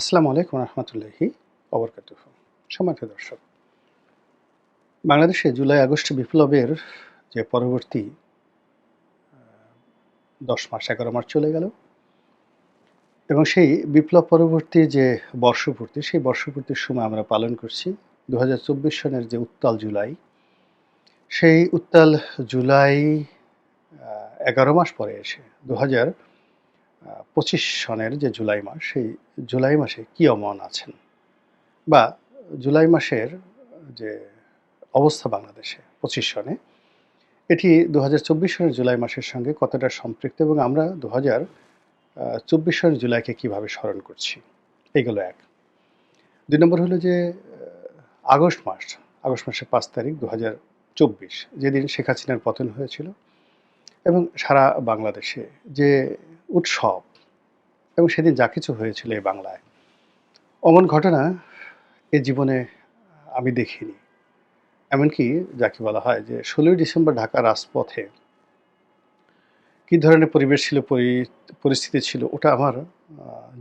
আসসালামু আলাইকুম রহমতুল্লাহি অবরকাতুহ সম্মানিত দর্শক, বাংলাদেশে জুলাই, আগস্ট বিপ্লবের যে পরবর্তী দশ মাস, এগারো মাস চলে গেল এবং সেই বিপ্লব পরবর্তী যে বর্ষপূর্তি, সেই বর্ষপূর্তির সময় আমরা পালন করছি দু সনের যে উত্তাল জুলাই। সেই উত্তাল জুলাই এগারো মাস পরে এসে দু হাজার পঁচিশ সনের যে জুলাই মাস, সেই জুলাই মাসে কী অমন আছেন? বা জুলাই মাসের যে অবস্থা বাংলাদেশে পঁচিশ সনে, এটি দু হাজার চব্বিশ সনের জুলাই মাসের সঙ্গে কতটা সম্পৃক্ত এবং আমরা দু হাজার চব্বিশ সনের জুলাইকে কীভাবে স্মরণ করছি? এইগুলো এক। দুই নম্বর হলো যে আগস্ট মাস, আগস্ট মাসের পাঁচ তারিখ দু হাজার চব্বিশ, যেদিন শেখ হাসিনার পতন হয়েছিল এবং সারা বাংলাদেশে যে উৎসব এবং সেদিন যা কিছু হয়েছিল এই বাংলায়। অমন ঘটনা এ জীবনে আমি দেখিনি। এমনকি যাকে বলা হয় যে ষোলোই ডিসেম্বর ঢাকা রাজপথে কী ধরনের পরিবেশ ছিল, পরি- পরিস্থিতি ছিল ওটা আমার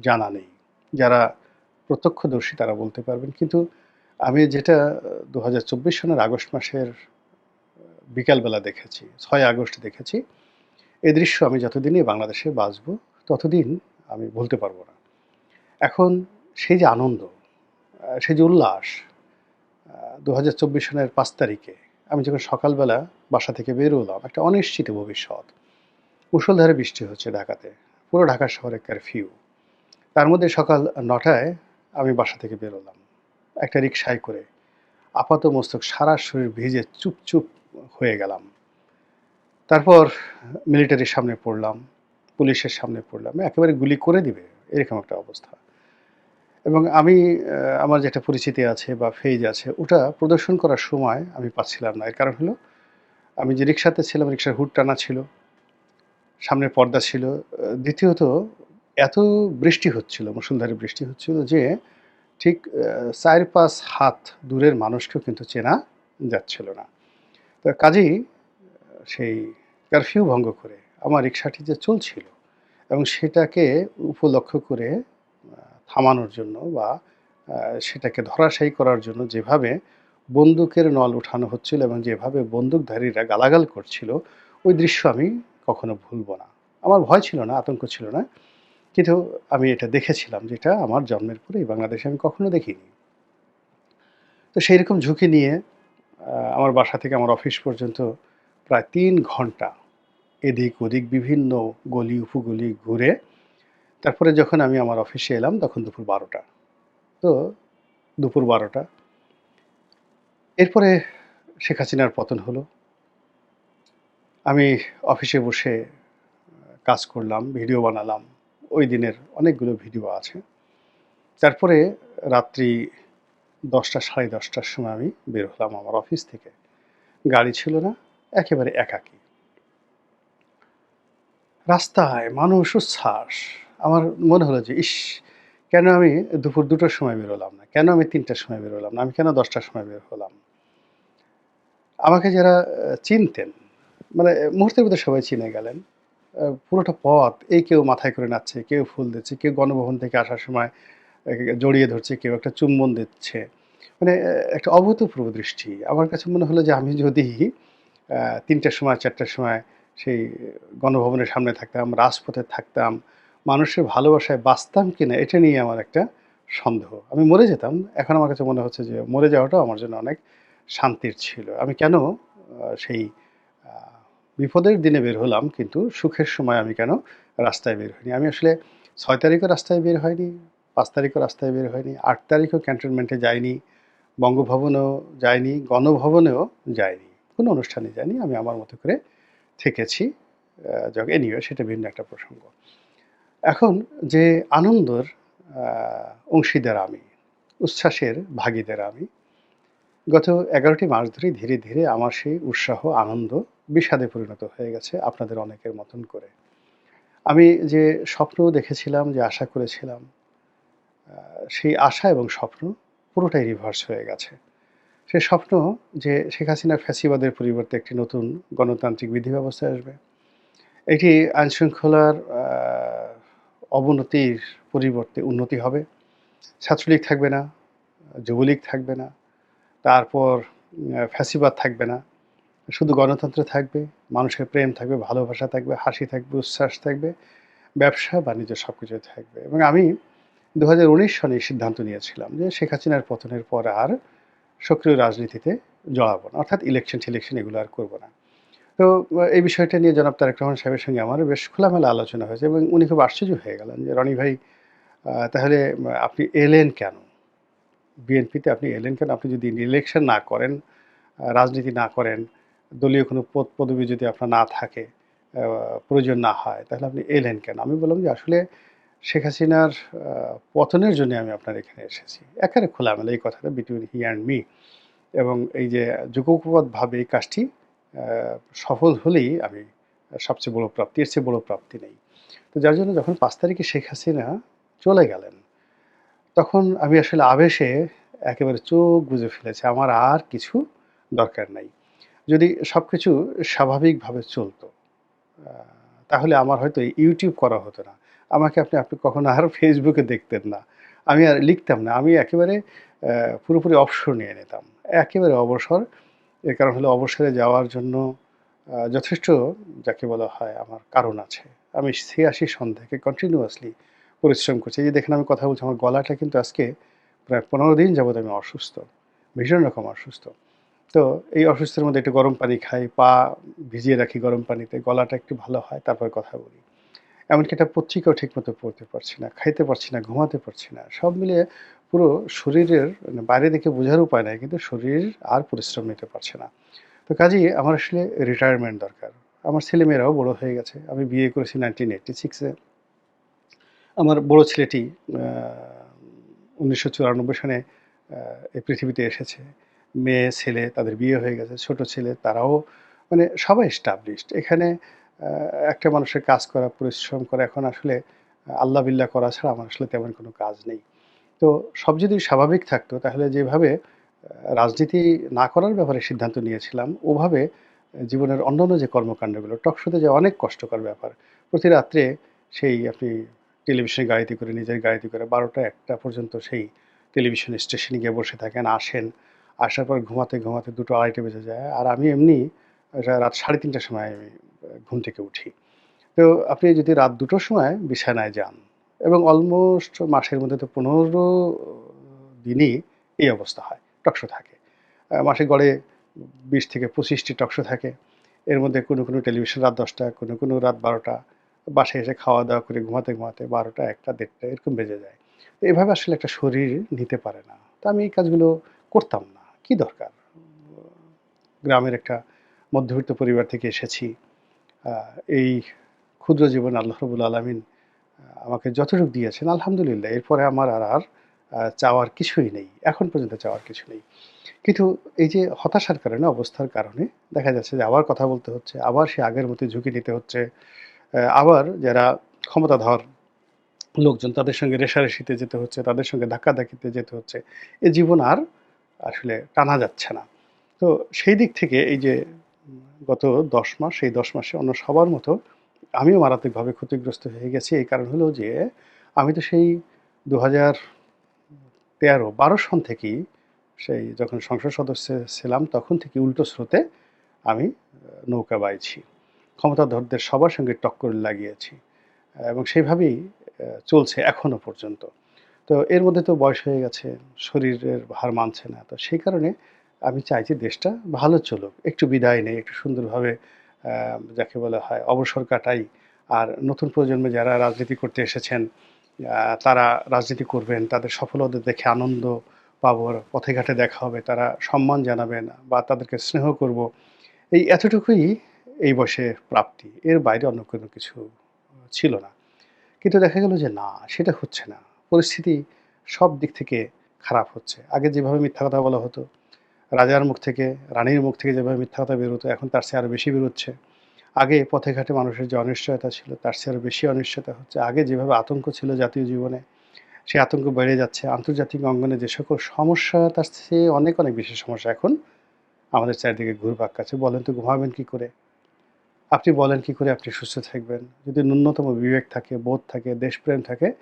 জানা নেই। যারা প্রত্যক্ষদর্শী তারা বলতে পারবেন। কিন্তু আমি যেটা দু হাজার চব্বিশ সনের আগস্ট মাসের বিকালবেলা দেখেছি, ছয় আগস্ট দেখেছি এই দৃশ্য আমি যতদিনই বাংলাদেশে বাঁচব, ততদিন আমি ভুলতে পারব না। এখন সেই যে আনন্দ সেই যে উল্লাস দু সনের পাঁচ তারিখে আমি যখন সকালবেলা বাসা থেকে বেরোলাম একটা অনিশ্চিত ভবিষ্যৎ। মুষলধারে বৃষ্টি হচ্ছে ঢাকাতে, পুরো ঢাকা শহরে কারফিউ তার মধ্যে সকাল নটায় আমি বাসা থেকে বেরোলাম একটা রিক্সায় করে। আপাত মস্তক সারা শরীর ভিজে চুপ চুপ হয়ে গেলাম। তারপর মিলিটারির সামনে পড়লাম, পুলিশের সামনে পড়লাম, একেবারে গুলি করে দিবে, এরকম একটা অবস্থা। এবং আমি আমার যেটা পরিচিতি আছে বা ফেজ আছে, ওটা প্রদর্শন করার সময় আমি পাচ্ছিলাম না। এর কারণ হলো, আমি যে রিক্সাতে ছিলাম, রিক্সার হুড টানা ছিল, সামনে পর্দা ছিল। দ্বিতীয়ত, এত বৃষ্টি হচ্ছিল মুসুলধারে বৃষ্টি হচ্ছিল যে, ঠিক চার পাঁচ হাত দূরের মানুষকেও কিন্তু চেনা যাচ্ছিল না। তো কাজেই সেই কারফিউ ভঙ্গ করে আমার রিক্সাটি যে চলছিল এবং সেটাকে উপলক্ষ করে থামানোর জন্য বা সেটাকে ধরাশায়ী করার জন্য যেভাবে বন্দুকের নল উঠানো হচ্ছিল এবং যেভাবে বন্দুকধারীরা গালাগাল করছিল, ওই দৃশ্য আমি কখনো ভুলব না। আমার ভয় ছিল না, আতঙ্ক ছিল না, কিন্তু আমি এটা দেখেছিলাম যেটা আমার জন্মের পরে এই বাংলাদেশে আমি কখনো দেখিনি। তো সেই রকম ঝুঁকি নিয়ে আমার বাসা থেকে আমার অফিস পর্যন্ত প্রায় তিন ঘণ্টা এদিক ওদিক বিভিন্ন গলি উপগলি ঘুরে তারপরে যখন আমি আমার অফিসে এলাম তখন দুপুর বারোটা। তো দুপুর বারোটা। এরপরে শেখ হাসিনার পতন হলো। আমি অফিসে বসে কাজ করলাম, ভিডিও বানালাম। ওই দিনের অনেকগুলো ভিডিও আছে। তারপরে রাত্রি দশটা, সাড়ে দশটার সময় আমি বের হলাম আমার অফিস থেকে। গাড়ি ছিল না। একেবারে একাকী। রাস্তায় মানুষ উচ্ছ্বাস। আমার মনে হলো যে, ইস, কেন আমি দুপুর দুটোর সময় বেরোলাম না? কেন আমি তিনটার সময় বেরোলাম না? আমি কেন দশটার সময় বের হলাম? আমাকে যারা চিনতেন মানে মুহূর্তের মধ্যে সবাই চিনে গেলেন। পুরোটা পথ এই কেউ মাথায় করে নাচছে, কেউ ফুল দিচ্ছে, কেউ গণভবন থেকে আসার সময় জড়িয়ে ধরছে, কেউ একটা চুম্বন দিচ্ছে। মানে একটা অভূতপূর্ব দৃষ্টি। আমার কাছে মনে হলো যে, আমি যদি তিনটার সময়, চারটার সময় সেই গণভবনের সামনে থাকতাম, রাজপথে থাকতাম। মানুষের ভালোবাসায় বাঁচতাম কি না এটা নিয়ে আমার একটা সন্দেহ। আমি মরে যেতাম, এখন আমার কাছে মনে হচ্ছে যে মরে যাওয়াটাও আমার জন্য অনেক শান্তির ছিল। আমি কেন সেই বিপদের দিনে বের হলাম, কিন্তু সুখের সময় আমি কেন রাস্তায় বের হইনি? আমি আসলে ছয় তারিখও রাস্তায় বের হয়নি, পাঁচ তারিখও রাস্তায় বের হয়নি, আট তারিখও ক্যান্টনমেন্টে যাইনি, বঙ্গভবনেও যাইনি, গণভবনেও যাইনি। কোনো অনুষ্ঠানে যাইনি আমি আমার মতো করে থেকেছি। এনিওয়ে সেটা ভিন্ন একটা প্রসঙ্গ। এখন যে আনন্দর অংশীদার আমি, উচ্ছ্বাসের ভাগীদার আমি, গত এগারোটি মাস ধরে ধীরে ধীরে আমার সেই উৎসাহ, আনন্দ বিষাদে পরিণত হয়ে গেছে আপনাদের অনেকের মতন করে। আমি যে স্বপ্ন দেখেছিলাম, যে আশা করেছিলাম সেই আশা এবং স্বপ্ন পুরোটাই রিভার্স হয়ে গেছে। সে স্বপ্ন যে শেখ হাসিনার ফ্যাসিবাদের পরিবর্তে একটি নতুন গণতান্ত্রিক বিধি ব্যবস্থা আসবে। এটি আইনশৃঙ্খলার অবনতির পরিবর্তে উন্নতি হবে। ছাত্রলীগ থাকবে না, যুবলীগ থাকবে না, তারপর ফ্যাসিবাদ থাকবে না। শুধু গণতন্ত্র থাকবে, মানুষের প্রেম থাকবে, ভালোবাসা থাকবে, হাসি থাকবে, উচ্ছ্বাস থাকবে, ব্যবসা, বাণিজ্য সব কিছু থাকবে। এবং আমি দু হাজার উনিশ সনে সিদ্ধান্ত নিয়েছিলাম যে শেখ হাসিনার পতনের পর আর সক্রিয় রাজনীতিতে জড়াবো না, অর্থাৎ ইলেকশন টিলেকশন এগুলো আর করব না। তো এই বিষয়টা নিয়ে জনাব তারেক রহমান সাহেবের সঙ্গে আমার বেশ খোলামেলা আলোচনা হয়েছে এবং উনি খুব আশ্চর্য হয়ে গেলেন যে, রনি ভাই তাহলে আপনি এলেন কেন? বিএনপিতে আপনি এলেন কেন? আপনি যদি ইলেকশন না করেন রাজনীতি না করেন, দলীয় কোনো পদ, পদবি যদি আপনার না থাকে প্রয়োজন না হয়, তাহলে আপনি এলেন কেন? আমি বললাম যে, আসলে শেখ হাসিনার পতনের জন্য আমি আপনার এখানে এসেছি। একেবারে খোলামেলা এই কথাটা বিটুইন হি অ্যান্ড মি এবং এই যে যুগোপবাদভাবে এই কাজটি সফল হলেই আমি সবচেয়ে বড় প্রাপ্তি, এর চেয়ে বড় প্রাপ্তি নেই। তো যার জন্য যখন পাঁচ তারিখে শেখ হাসিনা চলে গেলেন, তখন আমি আসলে আবেশে একেবারে চোখ বুঝে ফেলেছি, আমার আর কিছু দরকার নাই। যদি সব কিছু স্বাভাবিকভাবে চলতো তাহলে আমার হয়তো ইউটিউব করা হতো না। আমাকে আপনি আপনি কখনো আর ফেসবুকে দেখতেন না। আমি আর লিখতাম না। আমি একেবারে পুরোপুরি অবসর নিয়ে নিতাম। একেবারে অবসর। এর কারণ হলো অবসরে যাওয়ার জন্য যথেষ্ট যাকে বলা হয় আমার কারণ আছে। আমি ছিয়াশি সন থেকে কন্টিনিউয়াসলি পরিশ্রম করছি। যে দেখেন আমি কথা বলছি, আমার গলাটা কিন্তু আজকে প্রায় পনেরো দিন যাবৎ আমি অসুস্থ। ভীষণ রকম অসুস্থ। তো এই অসুস্থের মধ্যে একটু গরম পানি খাই, পা ভিজিয়ে রাখি গরম পানিতে, গলাটা একটু ভালো হয়, তারপর কথা বলি। এমনকি একটা পত্রিকাও ঠিকমতো পড়তে পারছি না, খাইতে পারছি না, ঘুমাতে পারছি না। সব মিলিয়ে পুরো শরীরের মানে বাইরে দেখে বোঝার উপায় নাই, কিন্তু শরীর আর পরিশ্রম নিতে পারছে না। তো কাজেই আমার আসলে রিটায়ারমেন্ট দরকার। আমার ছেলেমেয়েরাও বড় হয়ে গেছে। আমি বিয়ে করেছি নাইনটিন এইটটি সিক্সে আমার বড় ছেলেটি উনিশশো চুরানব্বই সনে এই পৃথিবীতে এসেছে। মেয়ে, ছেলে, তাদের বিয়ে হয়ে গেছে। ছোট ছেলে, তারাও মানে সবাই স্টাবলিশড এখানে একটা মানুষের কাজ করা, পরিশ্রম করা, এখন আসলে আল্লাহ বিল্লাহ করা ছাড়া আমার আসলে তেমন কোনো কাজ নেই। তো সব যদি স্বাভাবিক থাকতো, তাহলে যেভাবে রাজনীতি না করার ব্যাপারে সিদ্ধান্ত নিয়েছিলাম, ওভাবে জীবনের অন্যান্য যে কর্মকাণ্ডগুলো টকশোতে যে অনেক কষ্টকর ব্যাপার, প্রতি রাত্রে সেই আপনি টেলিভিশনে গাড়িতে করে, নিজের গাড়িতে করে বারোটা একটা পর্যন্ত সেই টেলিভিশন স্টেশনে গিয়ে বসে থাকেন, আসেন। আসার পর ঘুমাতে ঘুমাতে দুটো আড়াইটে বেজে যায়। আর আমি এমনি রাত সাড়ে তিনটার সময় আমি ঘুম থেকে উঠি। তো আপনি যদি রাত দুটোর সময় বিছানায় যান এবং অলমোস্ট মাসের মধ্যে তো পনেরো দিনই এই অবস্থা হয়, টকশো থাকে। মাসে গড়ে বিশ থেকে পঁচিশটি টকশো থাকে। এর মধ্যে কোনো কোনো টেলিভিশন রাত দশটা, কোনো কোনো রাত বারোটা, বাসায় এসে খাওয়া দাওয়া করে ঘুমাতে ঘুমাতে বারোটা, একটা, দেড়টা, এরকম বেজে যায়। তো এভাবে আসলে একটা শরীর নিতে পারে না। তো আমি এই কাজগুলো করতাম না। কি দরকার? গ্রামের একটা মধ্যবিত্ত পরিবার থেকে এসেছি। এই ক্ষুদ্র জীবন আল্লাহ রবুল আলমিন আমাকে যতটুকু দিয়েছেন, আলহামদুলিল্লাহ। এরপরে আমার আর আর চাওয়ার কিছুই নেই। এখন পর্যন্ত চাওয়ার কিছু নেই। কিন্তু এই যে হতাশার কারণে, অবস্থার কারণে, দেখা যাচ্ছে যে আবার কথা বলতে হচ্ছে, আবার সে আগের মতো ঝুঁকি নিতে হচ্ছে আবার যারা ক্ষমতাধর লোকজন, তাদের সঙ্গে রেশারেশিতে যেতে হচ্ছে, তাদের সঙ্গে ধাক্কাধাক্কিতে যেতে হচ্ছে, এ জীবন আর আসলে টানা যাচ্ছে না। তো সেই দিক থেকে এই যে গত দশ মাস সেই দশ মাসে অন্য সবার মতো আমিও মারাত্মকভাবে ক্ষতিগ্রস্ত হয়ে গেছি। এই কারণ হলো যে, আমি তো সেই দু হাজার তেরো, বারো সন থেকেই সেই যখন সংসদ সদস্য ছিলাম, তখন থেকে উল্টো স্রোতে আমি নৌকা বাইছি। ক্ষমতাধরদের সবার সঙ্গে টক্কর লাগিয়েছি এবং সেইভাবেই চলছে এখনও পর্যন্ত। তো এর মধ্যে তো বয়স হয়ে গেছে, শরীরের ভার মানছে না। তো সেই কারণে আমি চাইছি দেশটা ভালো চলুক। একটু বিদায় নেই, একটু সুন্দরভাবে যাকে বলা হয় অবসর কাটাই। আর নতুন প্রজন্মে যারা রাজনীতি করতে এসেছেন তারা রাজনীতি করবেন, তাদের সফলতা দেখে আনন্দ পাবো পথে ঘাটে দেখা হবে, তারা সম্মান জানাবেন বা তাদেরকে স্নেহ করব। এই এতটুকুই এই বয়সে প্রাপ্তি। এর বাইরে অন্য কোনো কিছু ছিল না। কিন্তু দেখা গেল যে না, সেটা হচ্ছে না। পরিস্থিতি সব দিক থেকে খারাপ হচ্ছে। আগে যেভাবে মিথ্যা কথা বলা হতো রাজার মুখ থেকে, রানীর মুখ থেকে যেভাবে মিথ্যা কথা বেরোতো এখন তার চেয়ে আরও বেশি বেরোচ্ছে আগে পথে ঘাটে মানুষের যে অনিশ্চয়তা ছিল, তার চেয়ে আরও বেশি অনিশ্চয়তা হচ্ছে। আগে যেভাবে আতঙ্ক ছিল জাতীয় জীবনে, সে আতঙ্ক বেড়ে যাচ্ছে। আন্তর্জাতিক অঙ্গনে যে সকল সমস্যা, তার চেয়ে অনেক অনেক বেশি সমস্যা এখন আমাদের চারিদিকে ঘুরপাক কাছে বলেন তো, ঘুমাবেন কী করে? আপনি বলেন কি করে আপনি সুস্থ থাকবেন? যদি ন্যূনতম বিবেক থাকে, বোধ থাকে, দেশপ্রেম থাকে,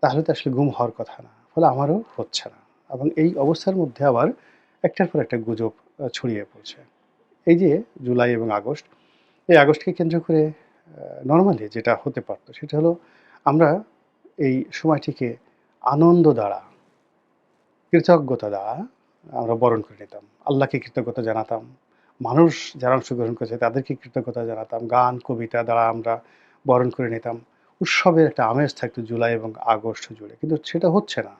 তাহলে তো আসলে ঘুম হওয়ার কথা না। ফলে আমারও হচ্ছে না। এবং এই অবস্থার মধ্যে আবার একটার পর একটা গুজব ছড়িয়ে পড়ছে। এই যে জুলাই এবং আগস্ট, এই আগস্টকে কেন্দ্র করে নর্মালি যেটা হতে পারতো সেটা হলো আমরা এই সময়টিকে আনন্দ দ্বারা, কৃতজ্ঞতা দ্বারা আমরা বরণ করে নিতাম। আল্লাহকে কৃতজ্ঞতা জানাতাম, মানুষ যারা অংশগ্রহণ করেছে তাদেরকে কৃতজ্ঞতা জানাতাম, গান, কবিতা দ্বারা আমরা বরণ করে নিতাম। উৎসবের একটা আমেজ থাকতো জুলাই এবং আগস্ট জুড়ে, কিন্তু সেটা হচ্ছে না।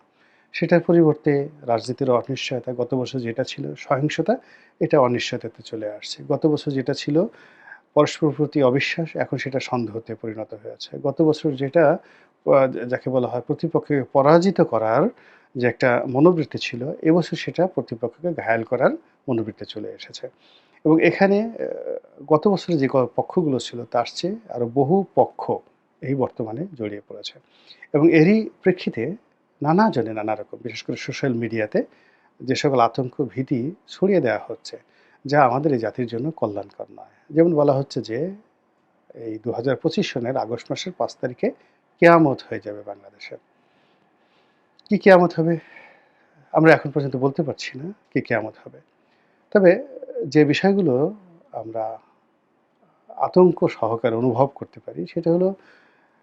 সেটার পরিবর্তে রাজনীতির অনিশ্চয়তা, গত বছর যেটা ছিল সহিংসতা, এটা অনিশ্চয়তাতে চলে আসছে। গত বছর যেটা ছিল পরস্পর প্রতি অবিশ্বাস, এখন সেটা সন্দেহতে পরিণত হয়েছে। গত বছর যেটা যাকে বলা হয় প্রতিপক্ষকে পরাজিত করার যে একটা মনোবৃত্তি ছিল, এবছর সেটা প্রতিপক্ষকে ঘায়াল করার মনোবৃত্তি চলে এসেছে। এবং এখানে গত বছরে যে পক্ষগুলো ছিল, তার চেয়ে আরও বহু পক্ষ এই বর্তমানে জড়িয়ে পড়েছে। এবং এরই প্রেক্ষিতে নানা জনে নানা রকম বিশেষ করে সোশ্যাল মিডিয়াতে যে সকল আতঙ্ক, ভীতি ছড়িয়ে দেওয়া হচ্ছে, যা আমাদের এই জাতির জন্য কল্যাণকর নয়। যেমন বলা হচ্ছে যে, এই দু হাজার পঁচিশ সনের আগস্ট মাসের পাঁচ তারিখে কেয়ামত হয়ে যাবে বাংলাদেশে। কি কেয়ামত হবে? আমরা এখন পর্যন্ত বলতে পারছি না কি কেয়ামত হবে। তবে যে বিষয়গুলো আমরা আতঙ্ক সহকারে অনুভব করতে পারি, সেটা হলো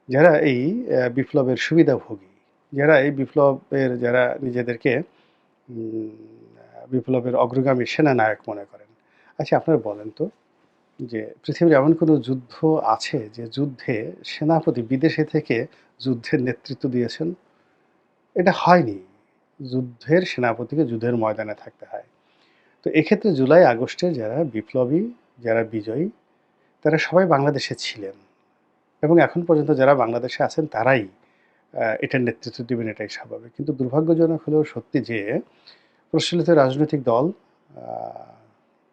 যারা এই বিপ্লবের সুবিধাভোগী যারা এই বিপ্লবের, যারা নিজেদেরকে বিপ্লবের অগ্রগামী সেনানায়ক মনে করেন। আচ্ছা আপনারা বলেন তো যে পৃথিবীর এমন কোনো যুদ্ধ আছে যে যুদ্ধে সেনাপতি বিদেশে থেকে যুদ্ধের নেতৃত্ব দিয়েছেন? এটা হয়নি। যুদ্ধের সেনাপতিকে যুদ্ধের ময়দানে থাকতে হয়। তো এক্ষেত্রে জুলাই, আগস্টে যারা বিপ্লবী, যারা বিজয়ী, তারা সবাই বাংলাদেশে ছিলেন। এবং এখন পর্যন্ত যারা বাংলাদেশে আছেন, তারাই এটার নেতৃত্ব দেবেন এটাই স্বাভাবিক। কিন্তু দুর্ভাগ্যজনক হলেও সত্যি যে প্রচলিত রাজনৈতিক দল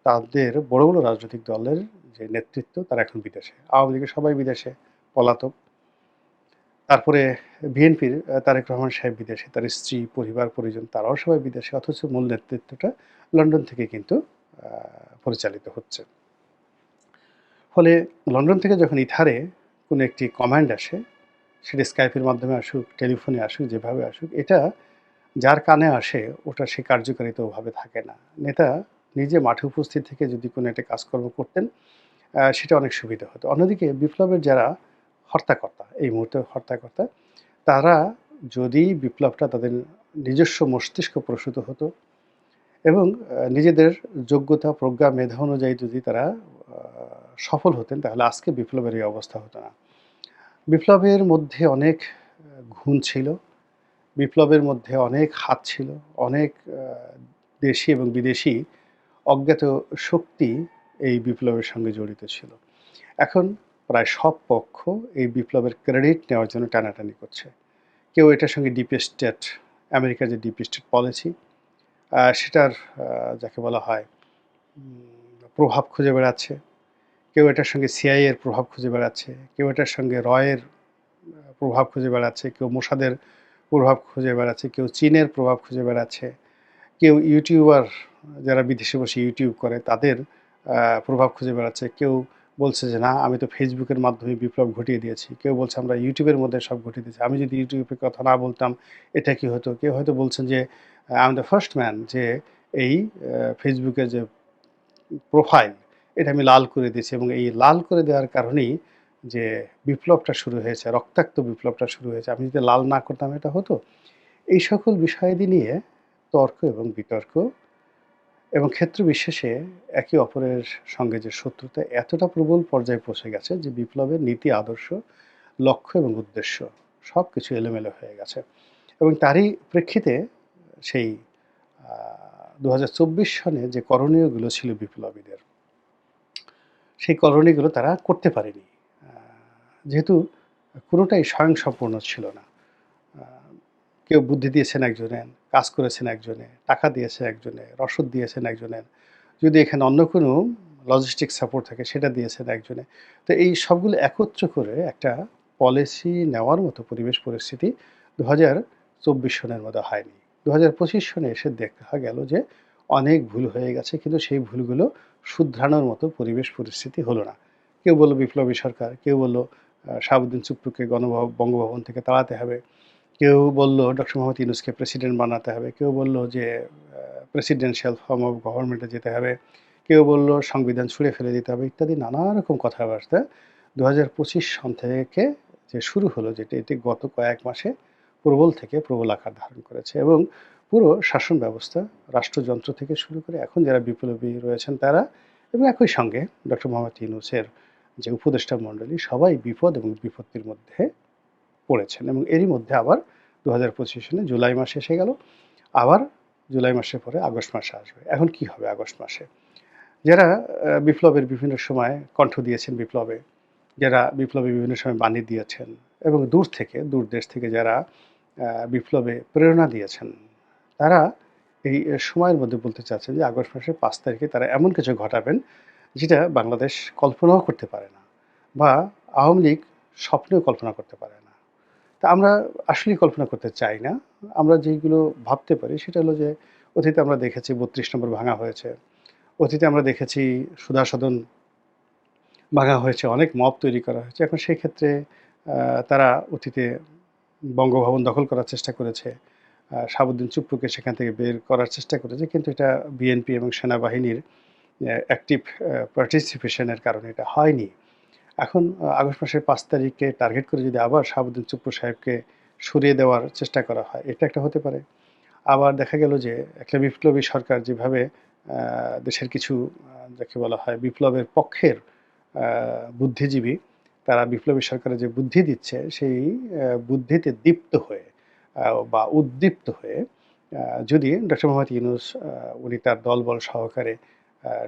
তাদের বড় বড় রাজনৈতিক দলের যে নেতৃত্ব, তারা এখন বিদেশে। আওয়ামী লীগের সবাই বিদেশে, পলাতক। তারপরে বিএনপির তারেক রহমান সাহেব বিদেশে, তার স্ত্রী, পরিবার, পরিজন, তারাও সবাই বিদেশে। অথচ মূল নেতৃত্বটা লন্ডন থেকে কিন্তু পরিচালিত হচ্ছে। ফলে লন্ডন থেকে যখন ইথারে কোনো একটি কমান্ড আসে সেটা স্কাইপের মাধ্যমে আসুক, টেলিফোনে আসুক, যেভাবে আসুক, এটা যার কানে আসে, ওটা সে কার্যকারিতা ওভাবে থাকে না। নেতা নিজে মাঠে উপস্থিত থেকে যদি কোনো একটা কাজকর্ম করতেন সেটা অনেক সুবিধা হতো। অন্যদিকে বিপ্লবের যারা হর্তাকর্তা, এই মুহূর্তে হর্তাকর্তা, তারা যদি বিপ্লবটা তাদের নিজস্ব মস্তিষ্ক প্রসূত হতো এবং নিজেদের যোগ্যতা, প্রজ্ঞা, মেধা অনুযায়ী যদি তারা সফল হতেন, তাহলে আজকে বিপ্লবের এই অবস্থা হতো না। বিপ্লবের মধ্যে অনেক গুণ ছিল। বিপ্লবের মধ্যে অনেক হাত ছিল। অনেক দেশি এবং বিদেশি অজ্ঞাত শক্তি এই বিপ্লবের সঙ্গে জড়িত ছিল। এখন প্রায় সব পক্ষ এই বিপ্লবের ক্রেডিট নেওয়ার জন্য টানাটানি করছে। কেউ এটার সঙ্গে ডিপ স্টেট আমেরিকার যে ডিপ স্টেট পলিসি সেটার যাকে বলা হয় প্রভাব খুঁজে বেড়াচ্ছে। কেউ এটার সঙ্গে সিআই এর প্রভাব খুঁজে বেড়াচ্ছে, কেউ এটার সঙ্গে রয়ের প্রভাব খুঁজে বেড়াচ্ছে, কেউ মোসাদের প্রভাব খুঁজে বেড়াচ্ছে, কেউ চীনের প্রভাব খুঁজে বেড়াচ্ছে, কেউ ইউটিউবার যারা বিদেশে বসে ইউটিউব করে তাদের প্রভাব খুঁজে বেড়াচ্ছে, কেউ বলছে যে না, আমি তো ফেসবুকের মাধ্যমে বিপ্লব ঘটিয়ে দিয়েছি, কেউ বলছে আমরা ইউটিউবের মধ্যে সব ঘটিয়ে দিয়েছি, আমি যদি ইউটিউবের কথা না বলতাম, এটা কি হতো? কেউ হয়তো বলছেন যে I am the first man যে এই ফেসবুকের যে প্রোফাইল এটা আমি লাল করে দিয়েছি এবং এই লাল করে দেওয়ার কারণেই যে বিপ্লবটা শুরু হয়েছে, রক্তাক্ত বিপ্লবটা শুরু হয়েছে। আমি যদি লাল না করতাম এটা হতো। এই সকল বিষয়াদি নিয়ে তর্ক এবং বিতর্ক এবং ক্ষেত্র বিশেষে একে অপরের সঙ্গে যে শত্রুতা এতটা প্রবল পর্যায়ে পৌঁছে গেছে যে বিপ্লবের নীতি, আদর্শ, লক্ষ্য এবং উদ্দেশ্য সব কিছু এলোমেলো হয়ে গেছে। এবং তারই প্রেক্ষিতে সেই দু সনে যে করণীয়গুলো ছিল বিপ্লবীদের সেই করণীয়গুলো তারা করতে পারেনি। যেহেতু কোনোটাই স্বয়ংসম্পূর্ণ ছিল না। কেউ বুদ্ধি দিয়েছেন একজনের কাজ করেছেন একজনে, টাকা দিয়েছে একজনে, রসদ দিয়েছেন একজনের যদি এখানে অন্য কোনো লজিস্টিক সাপোর্ট থাকে সেটা দিয়েছেন একজনে। তো এই সবগুলো একত্র করে একটা পলিসি নেওয়ার মতো পরিবেশ পরিস্থিতি দু হাজার চব্বিশ সনের মধ্যে হয়নি। দু হাজার পঁচিশ সনে এসে দেখা গেল যে অনেক ভুল হয়ে গেছে, কিন্তু সেই ভুলগুলো শুধরানোর মতো পরিবেশ পরিস্থিতি হলো না। কেউ বলল বিপ্লবী সরকার, কেউ বলল শাহাবুদ্দিন চুপ্পুকে গণভব বঙ্গভবন থেকে তাড়াতে হবে। কেউ বলল ডক্টর মোহাম্মদ ইউনুসকে প্রেসিডেন্ট বানাতে হবে। কেউ বলল যে প্রেসিডেন্সিয়াল ফর্ম অফ গভর্নমেন্টে যেতে হবে। কেউ বলল সংবিধান ছুঁড়ে ফেলে দিতে হবে ইত্যাদি নানা রকম কথাবার্তা। দু হাজার পঁচিশ সন থেকে যে শুরু হলো যেটি, এটি গত কয়েক মাসে প্রবল থেকে প্রবল আকার ধারণ করেছে এবং পুরো শাসন ব্যবস্থা রাষ্ট্রযন্ত্র থেকে শুরু করে এখন যারা বিপ্লবী রয়েছেন তারা এবং একই সঙ্গে ডক্টর মোহাম্মদ ইউনুসের যে উপদেষ্টা মণ্ডলী সবাই বিপদ এবং বিপত্তির মধ্যে পড়েছেন এবং এরই মধ্যে আবার দু হাজার পঁচিশ সালে জুলাই মাসে এসে গেল। আবার জুলাই মাসের পরে আগস্ট মাসে আসবে। এখন কি হবে আগস্ট মাসে? যারা বিপ্লবের বিভিন্ন সময় কণ্ঠ দিয়েছেন বিপ্লবে, যারা বিপ্লবে বিভিন্ন সময় বাণী দিয়েছেন এবং দূর থেকে, দূর দেশ থেকে যারা বিপ্লবে প্রেরণা দিয়েছেন তারা এই সময়ের মধ্যে বলতে চাচ্ছেন যে আগস্ট মাসের পাঁচ তারিখে তারা এমন কিছু ঘটাবেন যেটা বাংলাদেশ কল্পনাও করতে পারে না বা আওয়ামী লীগ স্বপ্নেও কল্পনা করতে পারে না। তা আমরা আসলেই কল্পনা করতে চাই না। আমরা যেইগুলো ভাবতে পারি সেটা হলো যে অতীতে আমরা দেখেছি বত্রিশ নম্বর ভাঙা হয়েছে, অতীতে আমরা দেখেছি সুধা সদন ভাঙা হয়েছে, অনেক মব তৈরি করা হয়েছে। এখন সেই ক্ষেত্রে তারা অতীতে বঙ্গভবন দখল করার চেষ্টা করেছে। শাহাবুদ্দিন চুপ্পুকে সেখান থেকে বের করার চেষ্টা করেছে, কিন্তু এটা বিএনপি এবং সেনাবাহিনীর অ্যাক্টিভ পার্টিসিপেশনের কারণে এটা হয়নি। এখন আগস্ট মাসের পাঁচ তারিখকে টার্গেট করে যদি আবার শাহাবুদ্দিন চুপ্পু সাহেবকে সরিয়ে দেওয়ার চেষ্টা করা হয়, এটা একটা হতে পারে। আবার দেখা গেল যে, একটা বিপ্লবী সরকার যেভাবে দেশের কিছু যাকে বলা হয় বিপ্লবের পক্ষের বুদ্ধিজীবী, তারা বিপ্লবী সরকারের যে বুদ্ধি দিচ্ছে, সেই বুদ্ধিতে দীপ্ত হয়ে বা উদ্দীপ্ত হয়ে যদি ডক্টর মোহাম্মদ ইউনুস উনি তার দলবল সহকারে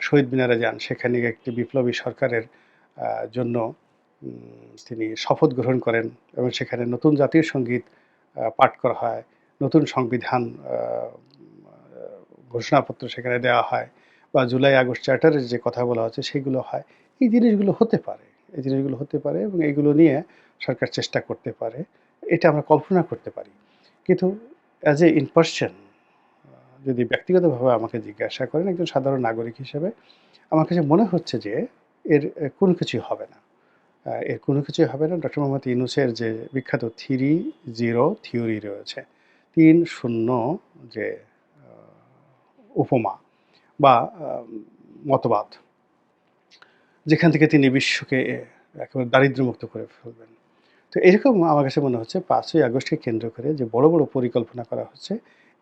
শহীদ মিনারে যান, সেখানে একটি বিপ্লবী সরকারের জন্য তিনি শপথ গ্রহণ করেন এবং সেখানে নতুন জাতীয় সংগীত পাঠ করা হয়, নতুন সংবিধান ঘোষণাপত্র সেখানে দেওয়া হয় বা জুলাই, আগস্ট চার্টারের যে কথা বলা হচ্ছে সেগুলো হয়। এই জিনিসগুলো হতে পারে, এই জিনিসগুলো হতে পারে এবং এইগুলো নিয়ে সরকার চেষ্টা করতে পারে। এটা আমরা কল্পনা করতে পারি। কিন্তু অ্যাজ এ ইন পার্সন যদি ব্যক্তিগতভাবে আমাকে জিজ্ঞাসা করেন, একজন সাধারণ নাগরিক হিসেবে, আমার কাছে মনে হচ্ছে যে এর কোনো কিছুই হবে না। এর কোনো কিছুই হবে না। ডক্টর মোহাম্মদ ইউনুসের যে বিখ্যাত থ্রি জিরো থিওরি রয়েছে, তিন শূন্য যে উপমা বা মতবাদ, যেখান থেকে তিনি বিশ্বকে একেবারে দারিদ্র্যমুক্ত করে ফেলবেন। তো এরকম আমার কাছে মনে হচ্ছে পাঁচই আগস্টকে কেন্দ্র করে যে বড় বড় পরিকল্পনা করা হচ্ছে,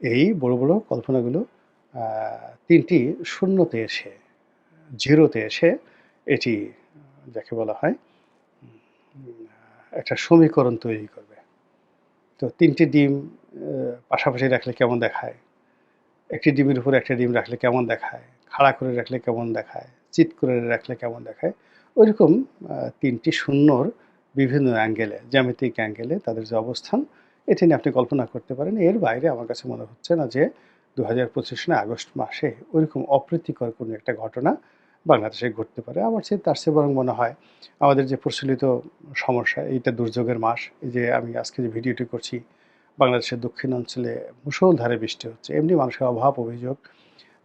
এই বড় বড় কল্পনাগুলো তিনটি শূন্যতে এসে, জিরোতে এসে এটি, যাকে বলা হয়, একটা সমীকরণ তৈরি করবে। তো তিনটি ডিম পাশাপাশি রাখলে কেমন দেখায়? একটি ডিমের উপর একটা ডিম রাখলে কেমন দেখায়? খাড়া করে রাখলে কেমন দেখায়? চিত করে রাখলে কেমন দেখায়? ওইরকম তিনটি শূন্যর বিভিন্ন অ্যাঙ্গেলে জ্যামিতিক অ্যাঙ্গেলে তাদের যে অবস্থান, এটি নিয়ে আপনি কল্পনা করতে পারেন। এর বাইরে আমার কাছে মনে হচ্ছে না যে দু হাজার পঁচিশ সালে আগস্ট মাসে ওইরকম অপ্রীতিকর কোনো একটা ঘটনা বাংলাদেশে ঘটতে পারে। আমার চেয়ে তার চেয়ে বরং মনে হয় আমাদের যে প্রচলিত সমস্যা, এইটা দুর্যোগের মাস, এই যে আমি আজকে যে ভিডিওটি করছি, বাংলাদেশের দক্ষিণ অঞ্চলে মুসলধারে বৃষ্টি হচ্ছে, এমনি মানুষের অভাব, অভিযোগ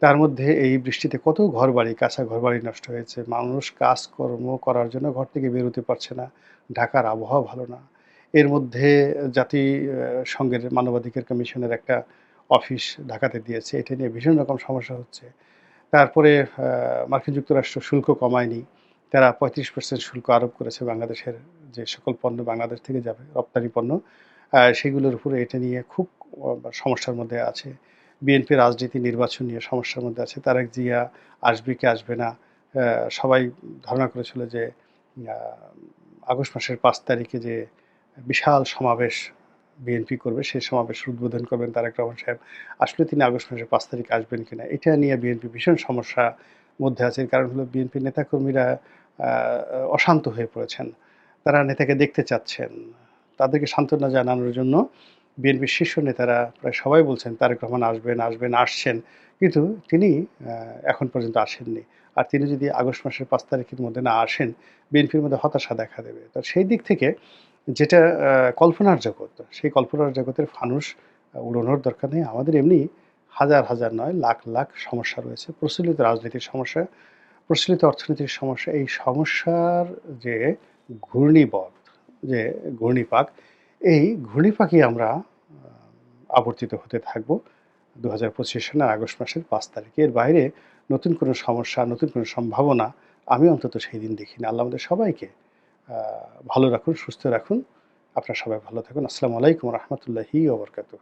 তার মধ্যে এই বৃষ্টিতে কত ঘরবাড়ি, কাঁচা ঘরবাড়ি নষ্ট হয়েছে। মানুষ কাজকর্ম করার জন্য ঘর থেকে বেরোতে পারছে না। ঢাকার আবহাওয়া ভালো না। এর মধ্যে জাতি সংঘের মানবাধিকার কমিশনের একটা অফিস ঢাকাতে দিয়েছে। এটা নিয়ে ভীষণ রকম সমস্যা হচ্ছে। তারপরে মার্কিন যুক্তরাষ্ট্র শুল্ক কমায়নি। তারা পঁয়ত্রিশ পার্সেন্ট শুল্ক আরোপ করেছে বাংলাদেশের যে সকল পণ্য বাংলাদেশ থেকে যাবে, রপ্তানি পণ্য। সেগুলোর উপরে এটা নিয়ে খুব সমস্যার মধ্যে আছে। বিএনপি রাজনীতি নির্বাচন নিয়ে সমস্যার মধ্যে আছে। তারেক জিয়া আসবে কি আসবে না? সবাই ধারণা করেছিল যে আগস্ট মাসের পাঁচ তারিখে যে বিশাল সমাবেশ বিএনপি করবে, সেই সমাবেশ উদ্বোধন করবেন তারেক রহমান সাহেব। আসলে তিনি আগস্ট মাসের পাঁচ তারিখ আসবেন কিনা, এটা নিয়ে বিএনপি ভীষণ সমস্যা মধ্যে আছে। কারণ হলো বিএনপি নেতাকর্মীরা অশান্ত হয়ে পড়েছেন। তারা নেতাকে দেখতে চাচ্ছেন। তাদেরকে সান্ত্বনা জানানোর জন্য বিএনপির শীর্ষ নেতারা প্রায় সবাই বলছেন, তারেক রহমান আসবেন আসবেন, আসছেন। কিন্তু তিনি এখন পর্যন্ত আসেননি। আর তিনি যদি আগস্ট মাসের পাঁচ তারিখের মধ্যে না আসেন, বিএনপির মধ্যে হতাশা দেখা দেবে। তো সেই দিক থেকে যেটা কল্পনার জগৎ, সেই কল্পনার জগতের ফানুস উড়ানোর দরকার নেই। আমাদের এমনি হাজার হাজার নয়, লাখ লাখ সমস্যা রয়েছে। প্রচলিত রাজনীতির সমস্যা, প্রচলিত অর্থনীতির সমস্যা, এই সমস্যার যে ঘূর্ণিবধ যে ঘূর্ণিপাক এই ঘূর্ণিপাকই আমরা আবর্তিত হতে থাকব দু হাজার পঁচিশ সালের আগস্ট মাসের পাঁচ তারিখে। এর বাইরে নতুন কোনো সমস্যা, নতুন কোনো সম্ভাবনা আমি অন্তত সেই দিন দেখি না আল্লাহ আমাদের সবাইকে ভালো রাখুন, সুস্থ রাখুন। আপনারা সবাই ভালো থাকুন। আসসালামু আলাইকুম রহমতুল্লাহি ওবরকাতুহ